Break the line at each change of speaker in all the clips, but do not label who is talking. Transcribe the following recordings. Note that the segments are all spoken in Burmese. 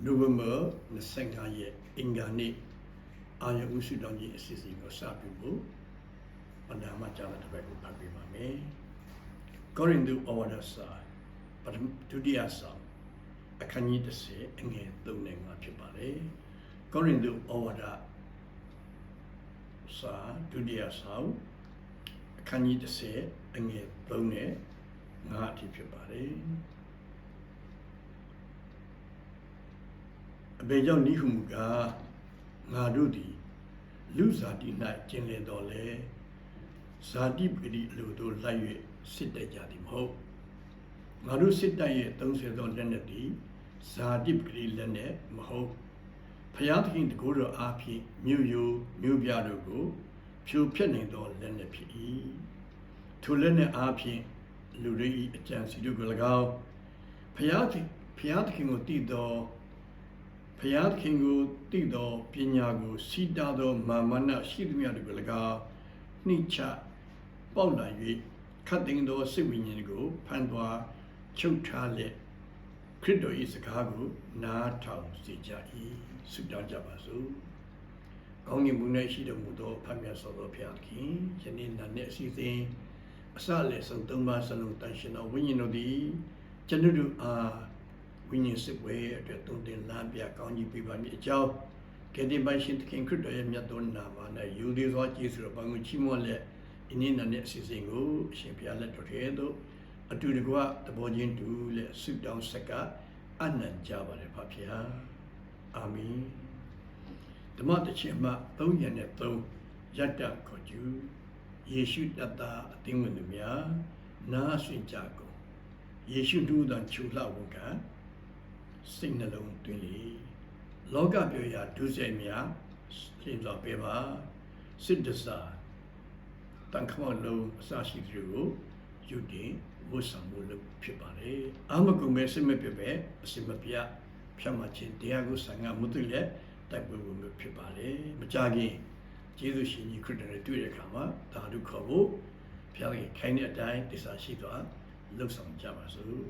နိုဝင်ဘာ25ရက်အင်္ဂါနေ့အာယုစုတောင်းကြီးအစီအစဉ်ကိုစပြုဖို့ပဏာမကျမ်းတစ်ပတ်ကိုဖတ်ပေးပါမယ်။ကောရိန္သုဩဝါဒစာပထမဒုတိယဆောင်အခန်းကြီး30အငယ်3နဲ့5ဖြစ်ပါတယ်။ကောရိန္သုဩဝါဒစာဒုတိယဆောင်အခန်းကြီး30အငယ်3နဲ့5အထိဖြစ်ပါတ အဘယ်ကြောင့်နိဟုမူကားငါတို့သည်လူဇာတိ၌ကျင်လည်တော်လဲဇာတိပဂတိအလိုတို့လိုက်၍စစ်တိုက်ကြသည်မဟုတ်ငါတို့စစ်တိုက်ရဲ့30သောလက်နက်သည်ဇာတိပဂတိလက်နက်မဟုတ်ဖျားသခင်တကူတော်အားဖြင့်မြို့ယိုမြို့ပြတို့ကို ဖြိုဖျက်နိုင်သောလက်နက်ဖြစ်၏ထိုလက်နက်အားဖြင့်လူတွေ၏အကြံစီတို့ကို၎င်းဖျားသခင်ဖျားသခင်ကိုတည်သော ဖျားသခင်ကိုတည်သောပညာကိုစီတာသောမာမနရှိသမျှတို့ကို၎င်းနှိချပေါက်လာ၍ခတ်သိမ်းသောစိတ်ဝိညာဉ်ကိုဖန်သွာချုပ်ထားလက်ခရစ်တော်၏စကားကိုနားထောင်စေကြ၏ဆုတောင်းကြပါစို့ကောင်းကင်ဘုံ၌ရှိတော်မူသောဖခင်ဆောသောဖျားသခင်ယနေ့နာနဲ့အစီအစဉ်အစလည်းဆုံးသုံးပါးစလုံးတန်ရှင်တော်ဝိညာဉ်တို့သည်ကျွန်ုပ်တို့အား ဝိညာဉ်စစ်ပွဲအတွက်တုံတင်လမ်းပြကောင်းကြီးပေးပါမည်အကြောင်းကတိပိုင်ရှင်သခင်ခရစ်တော်ရဲ့မြတ်သောနာမ၌ယူသည်စွာကျေးဇူးတော်ပန်ကိုချီးမွမ်းလက်ဒီနေ့နဲ့အစီအစဉ်ကိုအရှင်ဘုရားလက်တော်ထဲသို့အတူတကွသဘောချင်းတူလက်ဆုတောင်းဆက်ကအနံ့ကြပါれဖဖျားအာမင်ဓမ္မတချင်မှ3ရက်နဲ့3ရတ္တခေါ်ကျူယေရှုတတ်တာအသင်းဝင်သူများနားဆွင့်ကြကုန်ယေရှုတူတန်ချူလှဝန်က စိတ်နှလုံးသွင်းလေလောကပြောရာဒုစရိုက်များရှင်းစွာပေးပါစစ်တစားတန်ခမလုံးအစရှိသူကိုယူတင်ဝတ်ဆောင်မှုလုပ်ဖြစ်ပါလေအာမကုမဲစိတ်မပြပဲအစမပြဖြတ်မှချင်းတရားကိုဆံငါမှုတည်လက်တိုက်ပွဲဝင်လို့ဖြစ်ပါလေမကြခင်ကျေးဇူးရှင်ကြီးခရစ်တော်နဲ့တွေ့တဲ့အခါမှာဒါတို့ခေါ်ဖို့ဖျားခင်ခိုင်းတဲ့အတိုင်းတစ္ဆာရှိသွားလှုပ်ဆောင်ကြပါစို့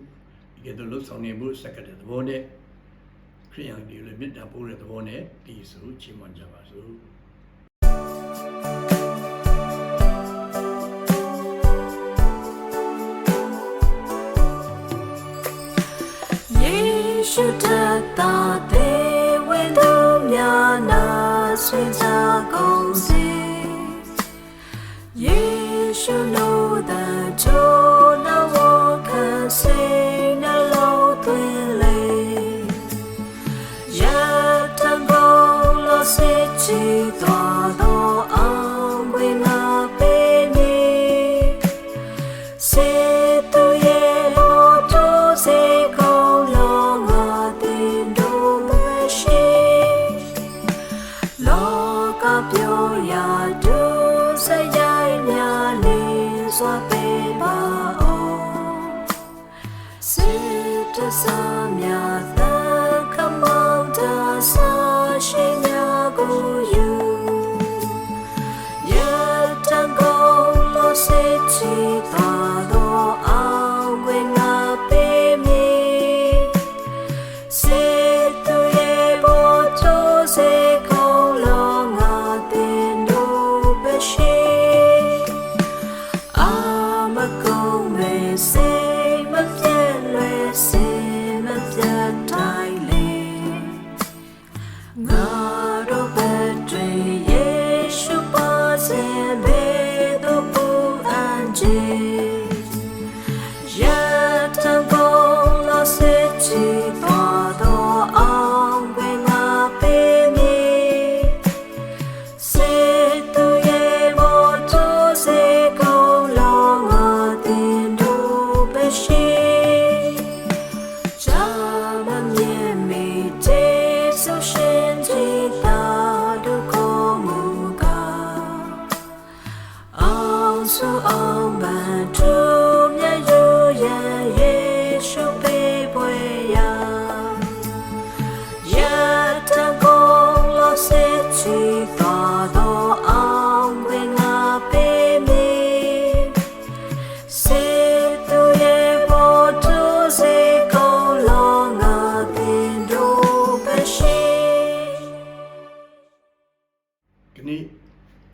ဒီကဲတော့လှုပ်ဆောင်နေမှုစက္ကတဲ့သဘောနဲ့ခရိယန်ဒီလည်းမေတ္တာပို့တဲ့သဘောနဲ့ဒီဆိုချီးမွမ်းကြပါစို့
ယေရှုတတ်တာတေဝေသူများနာဆွေကြကုန်စေ စွာပေးပါအောင်စေတစားများ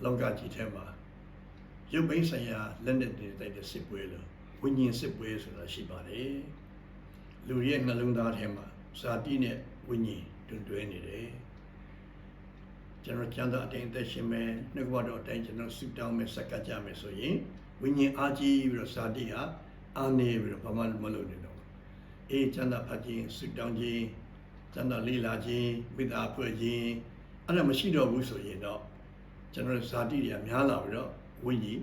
လောကကြီးထဲမှာရုပ်ပိဆိုင်ရာလက်နက်တွေတိုက်တဲ့စစ်ပွဲလို့ဝိညာဉ်စစ်ပွဲဆိုတာရှိပါတယ်လူရဲ့နှလုံးသားထဲမှာဇာတိနဲ့ဝိညာဉ်တွင်တွဲနေတယ်ကျွန်တော်ကျမ်းစာအတိုင်းအသက်ရှင်မယ်နှုတ်ကပတော်အတိုင်းကျွန်တော်ဆုတောင်းမယ်ဆက်ကပ်ကြမယ်ဆိုရင်ဝိညာဉ်အားကြီးပြီးတော့ဇာတိဟာအာနေပြီးတော့ဘာမှမလုပ်နေတော့အေးကျမ်းစာဖတ်ခြင်းဆုတောင်းခြင်းကျမ်းစာလေ့လာခြင်းမိသားဖွဲ့ခြင်းအဲ့ဒါမရှိတော့ဘူးဆိုရင်တော့ ကျွန်တော်ဇာတိတွေကများလာပြီးတော့ဝိညာဉ်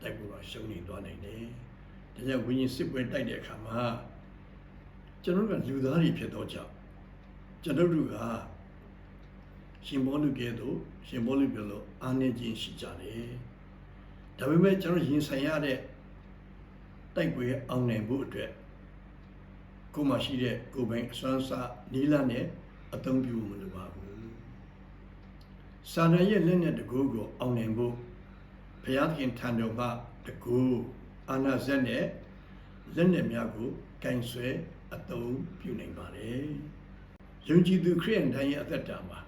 တိုက်ဖို့တော့ရှုံးနေသွားနိုင်တယ်ဒါကြောင့်ဝိညာဉ်စစ်ပွဲတိုက်တဲ့အခါမှာကျွန်တော်တို့ကလူသားတွေဖြစ်တော့ကြောင့်ကျွန်တော်တို့ကရှင်ဘောလူကဲ့သို့ရှင်ဘောလူပြောလို့အာနေခြင်းရှိကြတယ်ဒါပေမဲ့ကျွန်တော်ရင်ဆိုင်ရတဲ့တိုက်ပွဲအောင်နိုင်ဖို့အတွက်ကိုယ်မှရှိတဲ့ကိုယ်ပိုင်အစွမ်းစားနီးလာနဲ့အသုံးပြုမလို့ပါဘူး စာရရဲ့လက်နဲ့တကူကိုအောင်နိုင်ဖို့ဘုရားသခင်ထံတော်မှတကူအာနာဇက်နဲ့လက်နဲ့များကိုကင်ဆွဲအသုံးပြုနိုင်ပါတယ်ယုံကြည်သူခရစ်ယာန်တိုင်းရဲ့အသက်တာမှာ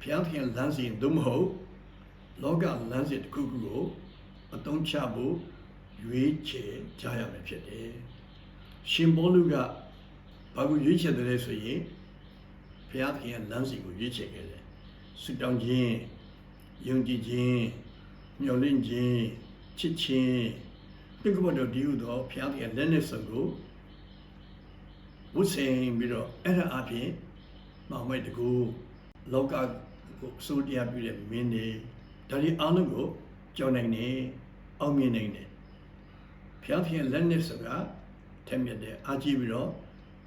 ဘုရားသခင်လမ်းစဉ်သို့မဟုတ်လောကလမ်းစဉ်တစ်ခုခုကိုအသုံးချဖို့ရွေးချယ်ကြရမယ်ဖြစ်တယ်ရှင်ဘောလူကဘာကိုရွေးချယ်တယ်လဲဆိုရင်ဘုရားသခင်ရဲ့လမ်းစဉ်ကိုရွေးချယ်ခဲ့တယ် ဆုတောင်းခြင်းယုံကြည်ခြင်းမျှော်လင့်ခြင်းချစ်ခြင်းဒီကဘတော်ဒီဟုသောဘုရားသခင်လက်နဲ့စုံကိုဝတ်ဆင်ပြီးတော့အဲ့ဒါအပြင်မောင်မိုက်တကူလောကကိုအစိုးတရားပြုတဲ့မင်းတွေဒါဒီအားလုံးကိုကြောင်းနိုင်နေအောင်မြင်နိုင်တယ်ဘုရားသခင်လက်နဲ့ဆိုတာထက်မြက်တဲ့အားကြီးပြီးတော့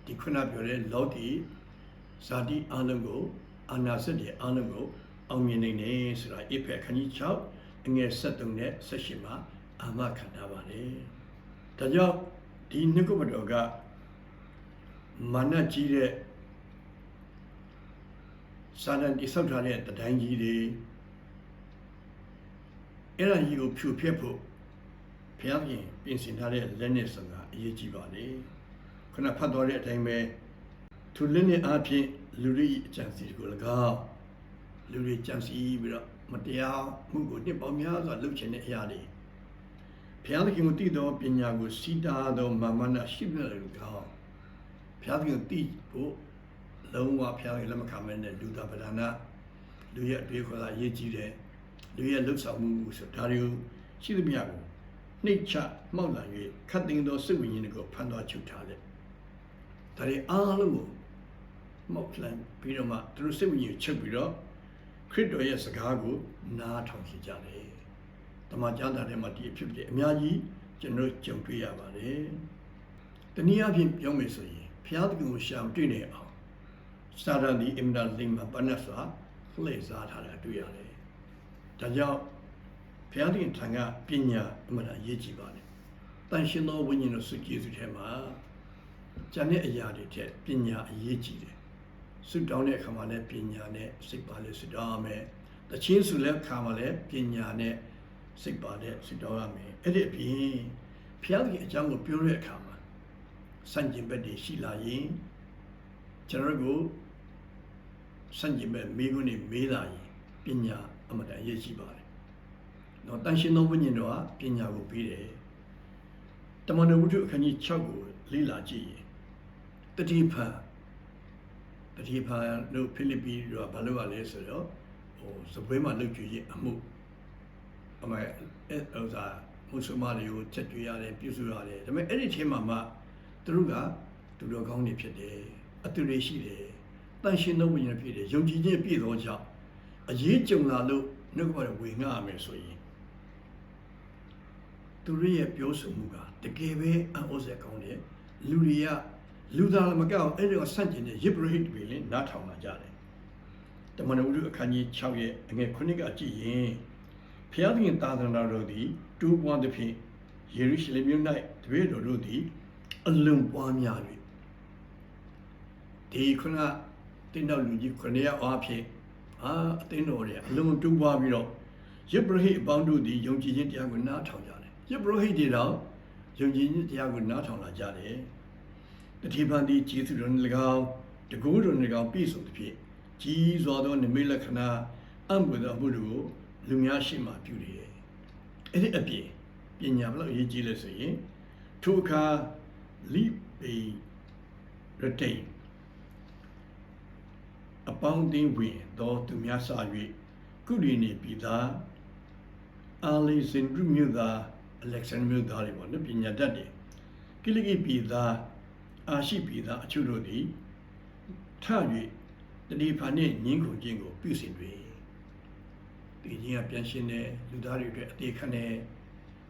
ဒီခုနပြောတဲ့လောကီဇာတိအားလုံးကို အာနာစက်တွေအားလုံးကိုအောင်မြင်နိုင်တယ်ဆိုတာအဖက်ခန်းကြီး6အငယ်73နဲ့78မှာအာမခံထားပါတယ်ဒါကြောင့်ဒီနိကုပတော်ကမာနကြီးတဲ့စာတန်တိဆောက်ထားတဲ့တတိုင်းကြီးတွေအဲ့ဒါကြီးကိုဖြူဖြက်ဖို့ဘုရားပြင်ပြင်ဆင်ထားတဲ့လက်နဲ့ဆိုတာအရေးကြီးပါလေခုနဖတ်တော်တဲ့အတိုင်းပဲသူလက်နဲ့အားဖြင့် လူတွေအကြံစီကို၎င်းလူတွေကြံစီပြီးတော့မတရားမှုကိုနှစ်ပေါင်းများစွာလုပ်ချင်တဲ့အရာတွေဘုရားသခင်ကိုတည်သောပညာကိုစီးတားသောမာမနာရှိပြတယ်၎င်းဘုရားသခင်ကိုတည်ဖို့လုံးဝဘုရားရဲ့လက်မခံမဲနဲ့လူသားပဒနာလူရဲ့အတွေ့ခေါ်တာရေးကြည့်တယ်လူရဲ့လှုပ်ဆောင်မှုဆိုဒါတွေကိုရှိသမျှကိုနှိတ်ချမှောက်လာ၍ခတ်သိမ်းသောစိတ်ဝိညာဉ်ကိုဖန်သွားချုပ်ထားတယ်ဒါတွေအားလုံးကို မောက်လန်ပြီးတော့မှသူတို့စိတ်ဝိညာဉ်ချုပ်ပြီးတော့ခရစ်တော်ရဲ့စကားကိုနားထောင်ကြကြတယ်တမန်ကျမ်းစာထဲမှာဒီအဖြစ်ဖြစ်အများကြီးကျွန်တော်ကြုံတွေ့ရပါတယ်တနည်းအားဖြင့်ပြောမယ်ဆိုရင်ဘုရားသခင်ကိုရှာတွေ့နေအောင်စာရန်ဒီအင်ဒါလိမ်မှာပနတ်စွာလှည့်စားထားတာတွေ့ရတယ်ဒါကြောင့်ဘုရားသခင်ထံကပညာအမှန်တရားရေးကြည့်ပါလေတန်ရှင်သောဝိညာဉ်တော်စုကျေးဇူးထဲမှာဉာဏ်နဲ့အရာတွေထက်ပညာအရေးကြီးတယ် ဆုတောင်းတဲ့အခါမှာလည်းပညာနဲ့စိတ်ပါလေဆုတောင်းရမယ်တချင်းဆုလည်းအခါမှာလည်းပညာနဲ့စိတ်ပါတဲ့ဆုတောင်းရမယ်အဲ့ဒီအပြင်ဘုရားသခင်အကြောင်းကိုပြောတဲ့အခါမှာစံကျင်ဘက်တွေရှိလာရင်ကျွန်တော်တို့စံကျင်ဘက်မိခွန်းတွေမေးလာရင်ပညာအမှန်တန်အရေးကြီးပါတယ်။နော်တန်ရှင်သောဝိညာဉ်တော်ကပညာကိုပေးတယ်။တမန်တော်ဝတ္ထုအခန်းကြီး6ကိုလေ့လာကြည့်ရင်တတိဖန် တတိဖန်လို့ဖိလိပ္ပိတို့ကဘာလို့ ਆ လဲဆိုတော့ဟိုစပွဲမှာလုပ်ကြည့်ရင်အမှုအမေအဲ့ဥစားမွတ်စလင်တွေကိုချက်ကြွရတယ်ပြုစုရတယ်ဒါပေမဲ့အဲ့ဒီအချိန်မှာမှသူတို့ကသူတော်ကောင်းတွေဖြစ်တယ်အတူတွေရှိတယ်တန်ရှင်သောဝိညာဉ်ဖြစ်တယ်ယုံကြည်ခြင်းပြည့်သောကြောင့်အရေးကြုံလာလို့နှုတ်ကပဝေငှရမယ်ဆိုရင်သူတို့ရဲ့ပြောဆိုမှုကတကယ်ပဲအံ့ဩစရာကောင်းတယ်လူတွေက လူသားလည်းမကောက်အဲ့ဒီကဆန့်ကျင်တဲ့ယစ်ပရိဟိတ်တွေလည်းနားထောင်လာကြတယ်တမန်တော်ဝုဒ္ဓအခန်းကြီး6ရဲ့အငယ်9ကကြည့်ရင်ဖျားသခင်သာသနာတော်သည်တူးပွားသဖြင့်ယေရုရှလင်မြို့၌တပည့်တော်တို့သည်အလွန်ပွားများ၍ဒီခုနတင်းတော်လူကြီးခရစ်ယာအားဖြင့်အာအသင်းတော်တွေအလွန်တူးပွားပြီးတော့ယေဘရဟိအပေါင်းတို့သည်ယုံကြည်ခြင်းတရားကိုနားထောင်ကြတယ်ယေဘရဟိတွေတော့ယုံကြည်ခြင်းတရားကိုနားထောင်လာကြတယ် တတိပန်ဒီကျေးဇူးတော်နှင့်၎င်းတကူတော်နှင့်၎င်းပြည့်စုံသဖြင့်ကြီးစွာသောနိမိတ်လက္ခဏာအံ့ဖွယ်သောအမှုတို့ကိုလူများရှိမှပြုတယ်အဲ့ဒီအပြင်ပညာဘယ်လောက်အရေးကြီးလဲဆိုရင်ထိုအခါလိပေရတိတ်အပေါင်းအသင်းဝင်သောသူများစာ၍ကုရီနေပြည်သားအာလီစင်ဒရမြို့သားအလက်ဆန်မြို့သားတွေပေါ့နော်ပညာတတ်တယ်ကိလကိပြည်သား အာရှိပြည်သားအချို့တို့သည်ထ၍တတိဖာနှင့်ညင်းခုခြင်းကိုပြုစင်တွေဒီကြီးကပြန်ရှင်းတဲ့လူသားတွေအတွက်အသေးခံတဲ့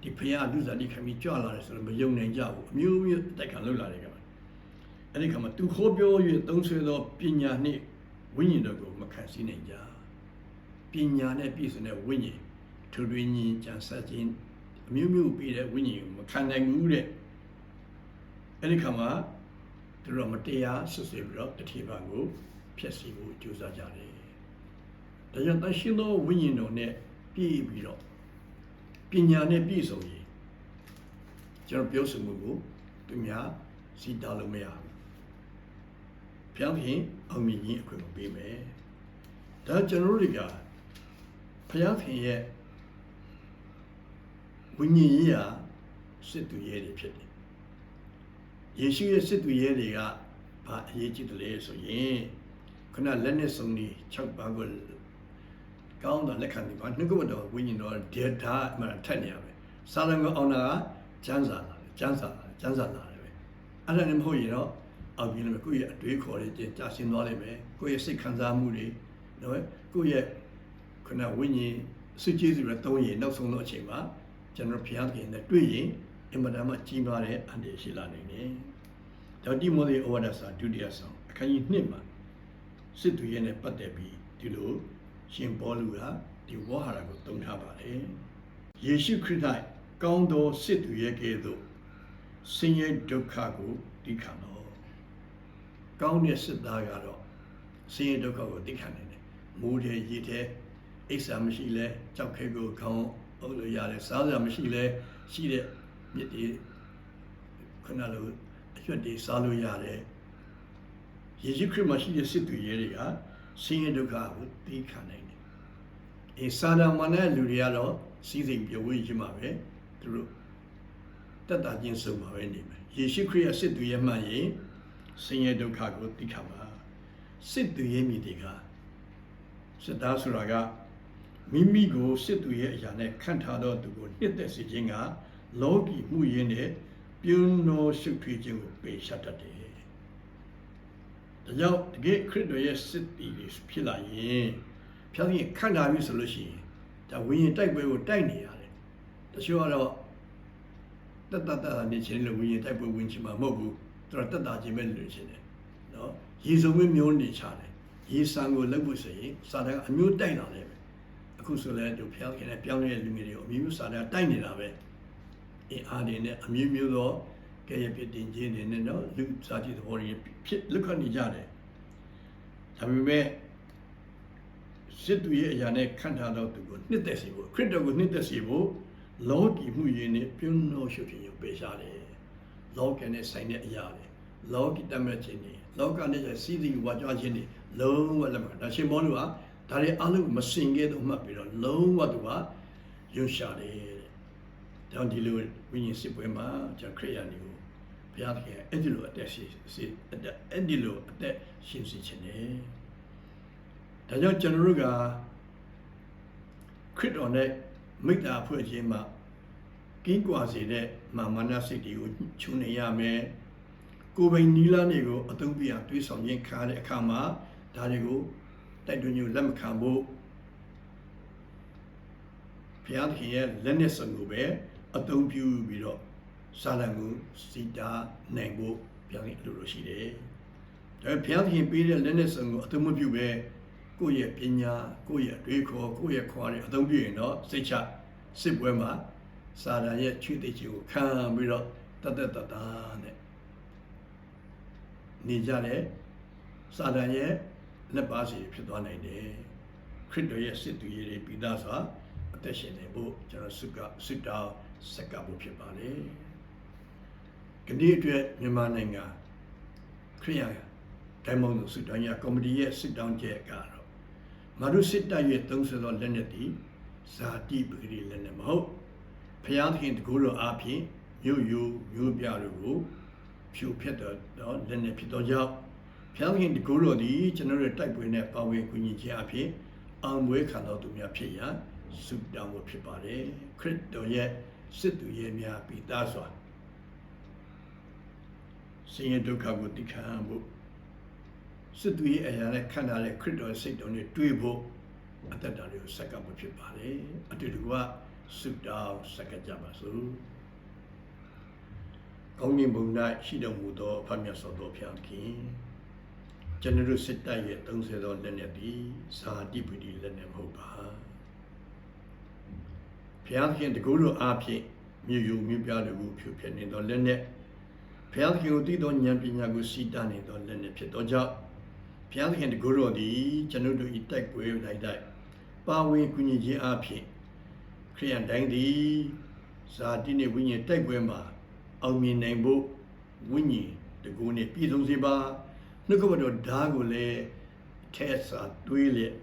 ဒီဖရာလူစားတိခံပြီးကြွလာတယ်ဆိုတော့မယုံနိုင်ကြဘူးအမျိုးမျိုးတိုက်ခံလုပ်လာတယ်ကမှာအဲ့ဒီခါမှာသူခိုးပြော၍သုံးဆွဲသောပညာနှင့်ဝိညာဉ်တို့ကိုမခံစည်းနိုင်ကြပညာနဲ့ပြည့်စုံတဲ့ဝိညာဉ်သူတွေညင်ကြံစခြင်းအမျိုးမျိုးပြီးတဲ့ဝိညာဉ်ကိုမခံနိုင်ဘူးတဲ့အဲ့ဒီခါမှာ သူတို့မတရားဆွဆွဲပြီးတော့တတိပံကိုဖျက်ဆီးဖို့ကြိုးစားကြတယ်ဒါကြောင့်တန်ရှင်းသောဝိညာဉ်တော်နဲ့ပြည့်ပြီးတော့ပညာနဲ့ပြည့်စုံရင်ကျွန်တော်ပြောဆိုမှုကိုသူများစီတာလို့မရဘူး။ဘုရားခင်အောင်မြင်ခြင်းအခွင့်ကိုပေးမယ်။ဒါကျွန်တော်တို့တွေကဘုရားခင်ရဲ့ဝိညာဉ်ရေးရာစစ်သူရဲတွေဖြစ်တယ်။ ယေရှုရဲ့စစ်သူရဲတွေကဘာအရေးကြီးတယ်လဲဆိုရင်ခုနလက်နဲ့စုံနေ6ပါးကိုကောင်းတာလက်ခံပြီးပါနှုတ်ကပတော်ဝိညာဉ်တော်ဒေတာအမှန်ထက်နေရပဲစာလံကိုအောင်တာကကျမ်းစာလာတယ်ကျမ်းစာလာကျမ်းစာလာတယ်ပဲအဲ့ဒါနဲ့မဟုတ်ရင်တော့အောင်ပြီးလို့ကိုယ့်ရဲ့အတွေးခေါ်တွေကြာရှင်းသွားလိမ့်မယ်ကိုယ့်ရဲ့စိတ်ခံစားမှုတွေနော်ကိုယ့်ရဲ့ခုနဝိညာဉ်စိတ်ကျေးဇူးတွေတုံးရင်နောက်ဆုံးတော့အချိန်မှာကျွန်တော်ဘုရားခင်နဲ့တွေ့ရင် အင်မတန်မှကြီးမားတဲ့အန္တရာယ်ရှိလာနိုင်တယ်။ဒါတိမောသေဩဝါဒစာဒုတိယဆောင်အခန်းကြီး1မှာစစ်သူရဲ့နဲ့ပတ်သက်ပြီးဒီလိုရှင်ဘောလူကဒီဝါဟာရကိုသုံးထားပါတယ်။ယေရှုခရစ်၌ကောင်းသောစစ်သူရဲ့ကဲ့သို့ဆင်းရဲဒုက္ခကိုတိခံတော်။ကောင်းတဲ့စစ်သားကတော့ဆင်းရဲဒုက္ခကိုတိခံနေတယ်။မိုးတဲ့ရေတဲ့အိဆာမရှိလဲကြောက်ခဲကိုခေါင်းအုပ်လို့ရတယ်စားစရာမရှိလဲရှိတဲ့ မြစ်တွေခဏလိုအရွက်တွေစားလို့ရတယ်။ယေရှုခရစ်မှာရှိတဲ့စစ်သူရဲတွေကဆင်းရဲဒုက္ခကိုသိခံနိုင်တယ်။အဲစာနာမနဲ့လူတွေကတော့စီးစိမ်ပြောဝေးခြင်းမှာပဲသူတို့တက်တာချင်းစုံမှာပဲနေမယ်။ယေရှုခရစ်ရဲ့စစ်သူရဲမှရင်ဆင်းရဲဒုက္ခကိုသိခံပါ။စစ်သူရဲမိတွေကစစ်သားဆိုတာကမိမိကိုစစ်သူရဲ့အရာနဲ့ခံထားသောသူကိုနှစ်သက်စေခြင်းက လောကီမှုရင်းနဲ့ပြုံးတော်ရှုပ်ထွေးခြင်းကိုပယ်ရှားတတ်တယ်။ဒါကြောင့်တကယ်ခရစ်တော်ရဲ့စစ်တီတွေဖြစ်လာရင်ဖျားကြီးခံထားပြီဆိုလို့ရှိရင်ဒါဝိညာဉ်တိုက်ပွဲကိုတိုက်နေရတယ်။တချို့ကတော့တတ်တတ်တတ်နေချင်းလို့ဝိညာဉ်တိုက်ပွဲဝင်ချင်မှာမဟုတ်ဘူး။သူတို့တတ်တာချင်းပဲလို့ချင်းတယ်။နော်။ရေစုံမမျိုးနေချတယ်။ရေဆံကိုလုပ်ဖို့ဆိုရင်စာတန်ကအမျိုးတိုက်လာတယ်ပဲ။အခုဆိုလဲသူဖျားခင်နဲ့ပြောင်းလဲလူငယ်တွေကိုအမျိုးမျိုးစာတန်တိုက်နေတာပဲ။ အင်းအားတွေနဲ့အမျိုးမျိုးသောကဲရပြတင်ခြင်းတွေနဲ့တော့လူစားကြည့်သဘောတွေဖြစ်လွတ်ခတ်နေကြတယ်ဒါပေမဲ့စစ်သူရဲ့အရာနဲ့ခံထားတော့သူကိုနှစ်သက်စေဖို့ခရစ်တော်ကိုနှစ်သက်စေဖို့လောကီမှုရင်းနဲ့ပြုံးလို့ရှုပ်ခြင်းကိုပေးရှားတယ်လောကနဲ့ဆိုင်တဲ့အရာတွေလောကီတတ်မဲ့ခြင်းတွေလောကနဲ့စီးစီးဝါကြွားခြင်းတွေလုံးဝလက်မခံဒါရှင်ဘောလူကဒါတွေအလုံးမစင်ခဲ့တော့မှတ်ပြီးတော့လုံးဝသူကရွှရှာတယ်တဲ့ ကြောင့်ဒီလိုဝိညာဉ်စစ်ပွဲမှာကျွန်ခရိယာနေကိုဘုရားသခင်အဲ့ဒီလိုအသက်ရှိစီအသက်အဲ့ဒီလိုအသက်ရှင်စီခြင်းနဲ့ဒါကြောင့်ကျွန်တော်တို့ကခရစ်တော်နဲ့မိတ္တာဖွဲ့ခြင်းမှာကင်းကွာစေတဲ့မာမနစိတ်တွေကိုခြုံနေရမယ်ကိုယ်ပိုင်နီလာနေကိုအသုံးပြအောင်တွေးဆောင်ခြင်းခါတဲ့အခါမှာဒါတွေကိုတိုက်တွန်းညလက်မခံဖို့ဘုရားသခင်ရဲ့လက်နဲ့စုံကိုပဲ အသုံးပြုပြီးတော့စာလံကိုစီတာနိုင်ဖို့ပြောင်းရင်အလိုလိုရှိတယ်။ဒါဘုရားသခင်ပေးတဲ့လက်နဲ့စုံကိုအသုံးမပြုပဲကိုယ့်ရဲ့ပညာကိုယ့်ရဲ့အတွေးခေါ်ကိုယ့်ရဲ့ခွာတွေအသုံးပြုရင်တော့စိတ်ချစစ်ပွဲမှာစာရန်ရဲ့ချွေသိခြင်းကိုခံပြီးတော့တတ်တတ်တတ်နဲ့နေကြတဲ့စာရန်ရဲ့လက်ပါစီဖြစ်သွားနိုင်တယ်ခရစ်တော်ရဲ့စစ်သူရေးတွေပြီးသားစွာအသက်ရှင်နေဖို့ကျွန်တော်ဆုကဆုတောင်း ဆက်ကပ်ဖို့ဖြစ်ပါလေကနေ့အတွက်မြန်မာနိုင်ငံခရိယာဒိုင်မွန်ဆုတောင်းရကော်မတီရဲ့ဆုတောင်းချက်ကတော့ငါတို့စစ်တပ်ရဲ့သုံးဆသောလက်နက်သည်ဇာတိပဂတိလက်နဲ့မဟုတ်ဖျားသခင်တကူတော်အားဖြင့်မြို့ယူမြို့ပြတို့ကိုဖြိုဖျက်တော်လက်နဲ့ဖြစ်တော်ကြောင့်ဖျားသခင်တကူတော်သည်ကျွန်တော်တို့တိုက်ပွဲနဲ့ပါဝင်ကူညီခြင်းအဖြစ်အောင်ပွဲခံတော်သူများဖြစ်ရန်ဆုတောင်းဖို့ဖြစ်ပါတယ်ခရစ်တော်ရဲ့ စစ်သူရဲ့များပိသားစွာဆင်းရဲဒုက္ခကိုတိခံဖို့စစ်သူရဲ့အရာနဲ့ခံထားတဲ့ခရစ်တော်ရဲ့စိတ်တော်နဲ့တွေ့ဖို့အသက်တာတွေကိုဆက်ကပ်ဖို့ဖြစ်ပါတယ်အတူတူကဆုတောင်းဆက်ကပ်ကြပါစို့ကောင်းကင်ဘုံ၌ရှိတော်မူသောဖခင်ဆောတော်ဖျားခင်ကျွန်တော်တို့စစ်တပ်ရဲ့30သောလက်နဲ့ဒီဇာတိပတိလက်နဲ့မဟုတ်ပါ ဖျားခင်တကူတို့အားဖြင့်မြေယူမြပြတို့ကိုဖြူဖြစ်နေသောလက်နဲ့ဖျားခင်ကိုတည်သောဉာဏ်ပညာကိုစီတနေသောလက်နဲ့ဖြစ်သောကြောင့်ဘုရားသခင်တကူတော်သည်ကျွန်ုပ်တို့ဤတိုက်ပွဲလိုက်တိုက်ပါဝင်ကူညီခြင်းအဖြစ်ခရိယန်တိုင်းသည်ဇာတိနှင့်ဝိညာဉ်တိုက်ပွဲမှာအောင်မြင်နိုင်ဖို့ဝိညာဉ်တကူနှင့်ပြည်စုံစေပါနှုတ်ကပတော်ဓာကိုလည်းထဲစာတွေးလျက်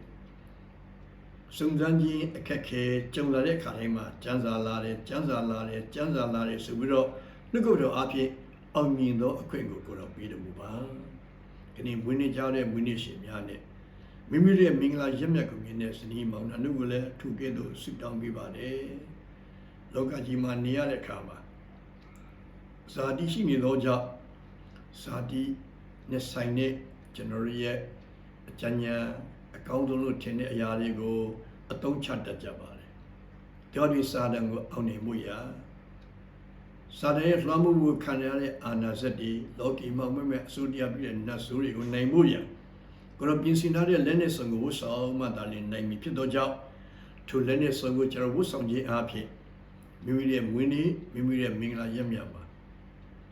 စုံစမ်းခြင်းအခက်ခဲကြုံလာတဲ့ခါတိုင်းမှာစံစာလာတယ်စံစာလာတယ်စံစာလာတယ်ဆိုပြီးတော့နှုတ်ကပတော်အဖြစ်အောင်မြင်သောအခွင့်ကိုကိုယ်တော်ပေးတော်မူပါခဏမွေးနေ့ကြတဲ့မွေးနေ့ရှင်များနဲ့မိမိရဲ့မင်္ဂလာရက်မြတ်ကိုမြင်တဲ့စနီးမောင်နှံတို့ကိုလည်းအထူးကဲ့သို့ဆုတောင်းပေးပါတယ်လောကကြီးမှာနေရတဲ့အခါမှာဇာတိရှိနေသောကြောင့်ဇာတိနဲ့ဆိုင်တဲ့ကျွန်တော်ရဲ့အကြဉာဏ် အကောင်းဆုံးလို့ထင်တဲ့အရာတွေကိုအသုံးချတတ်ကြပါတယ်။ကြောဒီစာတန်ကိုအောင်နေမှုရာစာတန်ရဲ့လွှမ်းမိုးမှုခံရတဲ့အာနာဇက်တွေလောကီမှာမမဲ့အစိုးရပြည့်တဲ့နတ်ဆိုးတွေကိုနိုင်မှုရာကိုတော့ပြင်ဆင်ထားတဲ့လက်နဲ့ဆောင်ကိုဝတ်ဆောင်မှသာလျှင်နိုင်ပြီဖြစ်သောကြောင့်ထိုလက်နဲ့ဆောင်ကိုကျွန်တော်ဝတ်ဆောင်ခြင်းအဖြစ်မိမိရဲ့မွေးနေ့မိမိရဲ့မင်္ဂလာရက်မြတ်ပါ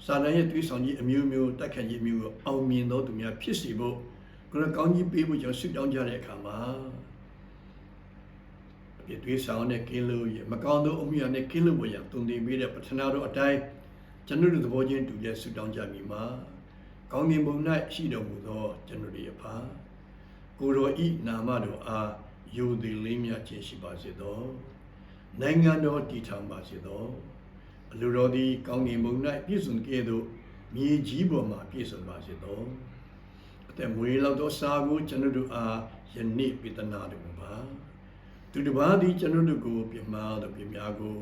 စာတန်ရဲ့တွေးဆောင်ခြင်းအမျိုးမျိုးတက်ခတ်ခြင်းမျိုးကိုအောင်မြင်သောသူများဖြစ်စေဖို့ ကိုတော့ကောင်းကြီးပေးဖို့ကျွန်တော်ဆုတောင်းကြတဲ့အခါမှာပြည့်တွေးဆောင်တဲ့ကင်းလို့ရမကောင်းသောအမှုရနဲ့ကင်းလို့ဝရတုန်တင်ပေးတဲ့ပထနာတော်အတိုင်းကျွန်တော်တို့သဘောချင်းတူတဲ့ဆုတောင်းကြမိမှာကောင်းကင်ဘုံ၌ရှိတော်မူသောကျွန်တော်တို့ရဲ့ဖာကိုတော်ဤနာမတော်အားယိုသည်လေးမြတ်ခြင်းရှိပါစေသောနိုင်ငံတော်တည်ထောင်ပါစေသောအလိုတော်သည်ကောင်းကင်ဘုံ၌ပြည့်စုံကဲ့သို့မြေကြီးပေါ်မှာပြည့်စုံပါစေသော အသက်မွေးလောက်သောစာကိုကျွန်တော်တို့အားယနေ့ပိတနာတော်မူပါသူတစ်ပါးသည်ကျွန်တော်တို့ကိုပြမာတော်ပြများကို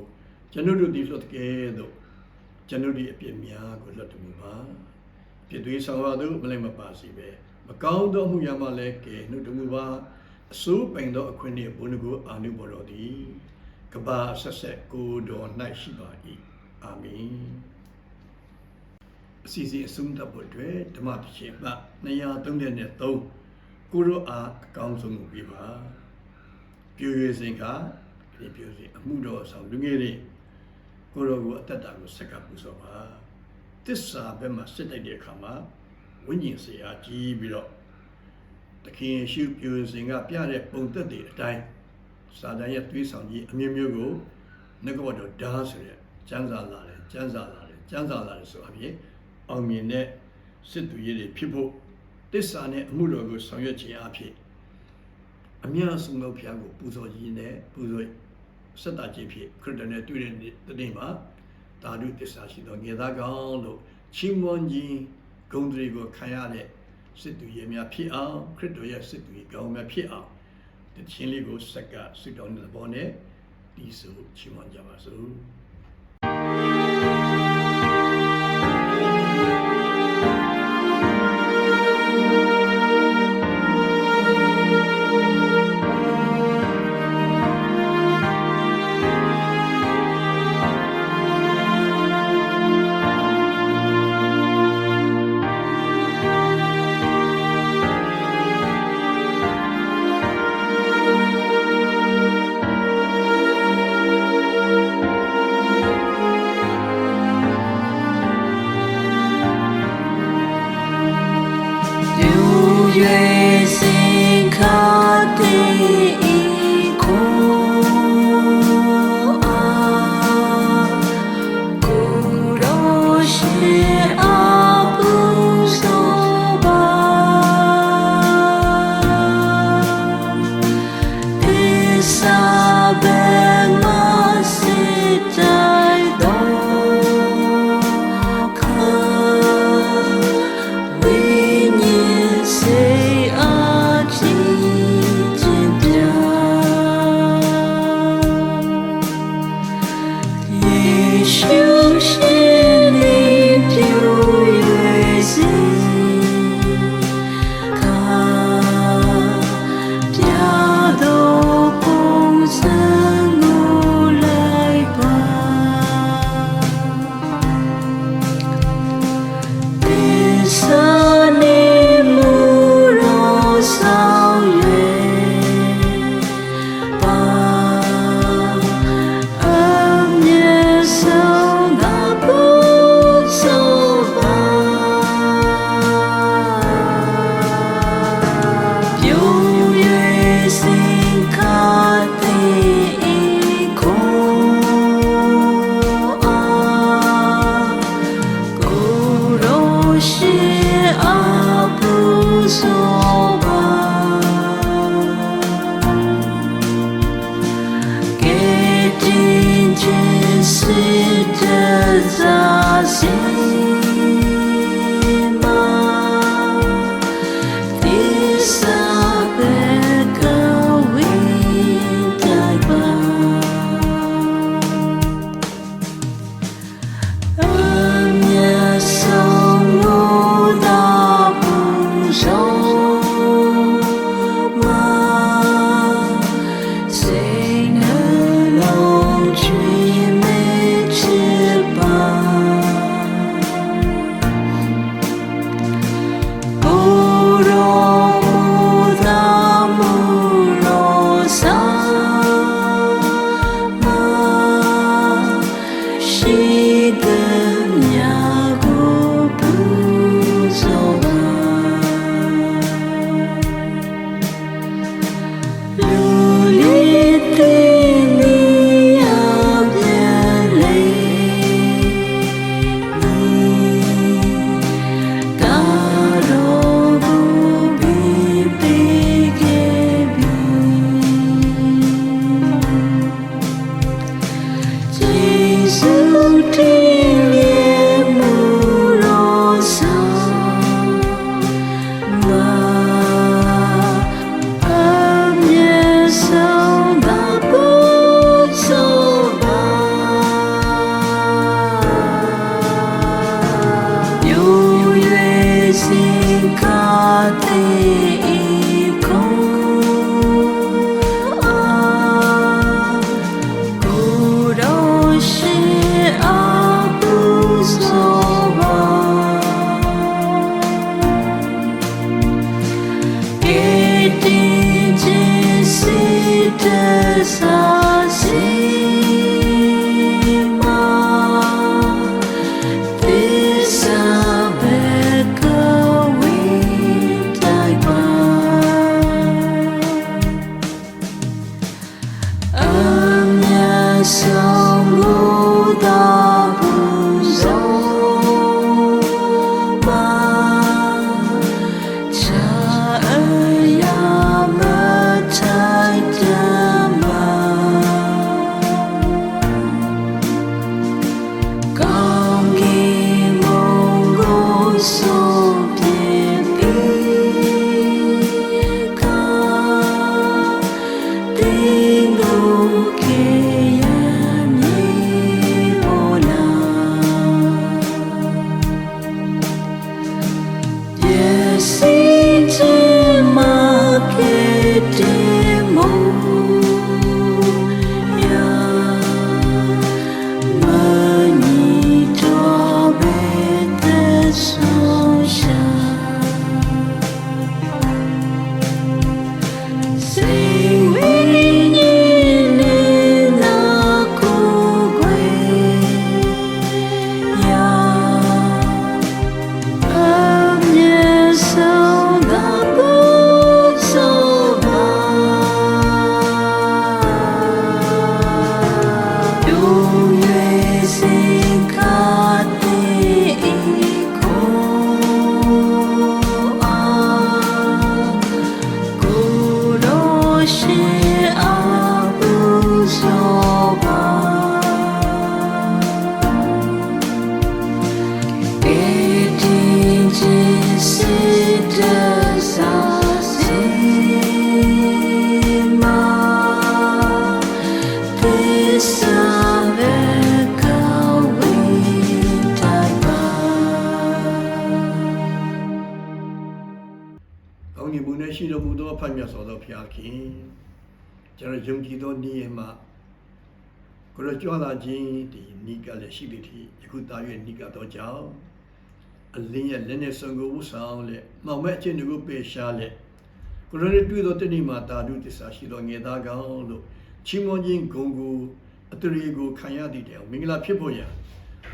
ကျွန်တော်တို့သည်လွတ်ကဲ့သို့ကျွန်တော်တို့အပြစ်များကိုလွတ်တော်မူပါပြည့်သွေးဆောင်ရသောမလိုက်မပါစီပဲမကောင်းသောမှုရမှလည်းကဲနှုတ်တော်မူပါအစိုးပိုင်သောအခွင့်နှင့်ဘုန်းကိုအာနုဘော်တော်သည်ကဘာဆက်ဆက်ကိုတော်၌ရှိပါ၏အာမင် အစီအစဉ်အဆုံးသတ်ဖို့အတွက်ဓမ္မတခြင်းမှ233ကိုရောအားအကောင်းဆုံးကိုပြပါပြည့်ရစဉ်ကဒီပြည့်စင်အမှုတော်ဆောင်လူငယ်တွေကိုရောကိုအသက်တာကိုဆက်ကပ်ပူဇော်ပါတစ္ဆာဘက်မှာစစ်တိုက်တဲ့အခါမှာဝိညာဉ်စေအားကြီးပြီးတော့တခင်ရှုပြည့်စင်ကပြတဲ့ပုံသက်တွေအတိုင်းစာတန်ရဲ့တွေးဆောင်ကြီးအမျိုးမျိုးကိုငကဘတော်ဓာဆိုတဲ့ကျမ်းစာလာတယ်ကျမ်းစာလာတယ်ကျမ်းစာလာတယ်ဆိုအပြင် အောင်မြင်တဲ့စစ်သူရေးတွေဖြစ်ဖို့တစ္ဆာနဲ့အမှုတော်ကိုဆောင်ရွက်ခြင်းအဖြစ်အများဆုံးသောဘုရားကိုပူဇော်ခြင်းနဲ့ပူဇော်ဆက်တာခြင်းဖြစ်ခရစ်တော်နဲ့တွေ့တဲ့နေ့မှာတာဓုတစ္ဆာရှိသောငေသားကောင်းလို့ချီးမွမ်းခြင်းဂုဏ်တွေကိုခံရတဲ့စစ်သူရေးများဖြစ်အောင်ခရစ်တော်ရဲ့စစ်သူရေးကောင်းများဖြစ်အောင်တခြင်းလေးကိုစက္ကဆွတောင်းတဲ့ဘောနဲ့ဒီဆိုချီးမွမ်းကြပါစို့
do. ခင်ကျွန်တော်ယုံကြည်သောနေ့ရက်မှာကိုရကြွလာခြင်းဒီနိကလည်းရှိသည်ထီယခုတာ၍နိကတော့ကြောင့်အလင်းရဲ့လက်နဲ့ဆုံကိုဥဆောင်လက်မှောင်မဲ့အချင်းတွေကိုပေရှားလက်ကိုရနဲ့တွေ့သောတနေ့မှာတာဓုတစ္ဆာရှိသောငေသားကောင်းလို့ချီးမွမ်းခြင်းဂုဏ်ကိုအတရေကိုခံရသည့်တောင်မင်္ဂလာဖြစ်ဖို့ရန်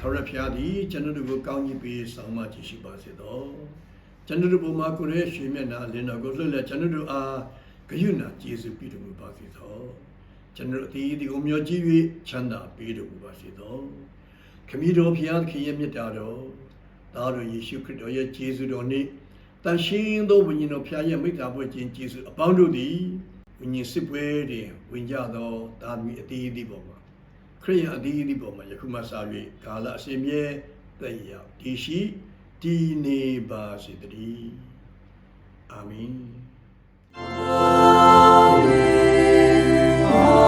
သောရဖျားသည်ကျွန်တော်တို့ကိုကောင်းကြီးပေးဆောင်မကြည့်ရှိပါစေသောကျွန်တော်တို့ဘုံမှာကိုရဲရွှေမျက်နှာလင်းတော်ကိုလွှတ်လက်ကျွန်တော်တို့အား ဂယုဏကျေးဇူးပြုတော်မူပါစေသောကျွန်တော်တို့အသီးဒီကိုမျှော်ကြည့်၍ချမ်းသာပေးတော်မူပါစေသောခမည်းတော်ဖျားသခင်ရဲ့မြတ်တာတော်သားတော်ယေရှုခရစ်တော်ရဲ့ကျေးဇူးတော်နှင့်တန်ရှင်းသောဝိညာဉ်တော်ဖျားရဲ့မိတ္တာပွဲခြင်းကျေးဇူးအပေါင်းတို့သည်ဝိညာဉ်စစ်ပွဲတွင်ဝင်ကြသောတာမီအသီးဒီပေါ်မှာခရိယအသီးဒီပေါ်မှာယခုမှစ၍ကာလအစဉ်မြဲသက်ရောက်တည်ရှိတည်နေပါစေတည်းအာမင်
Holy.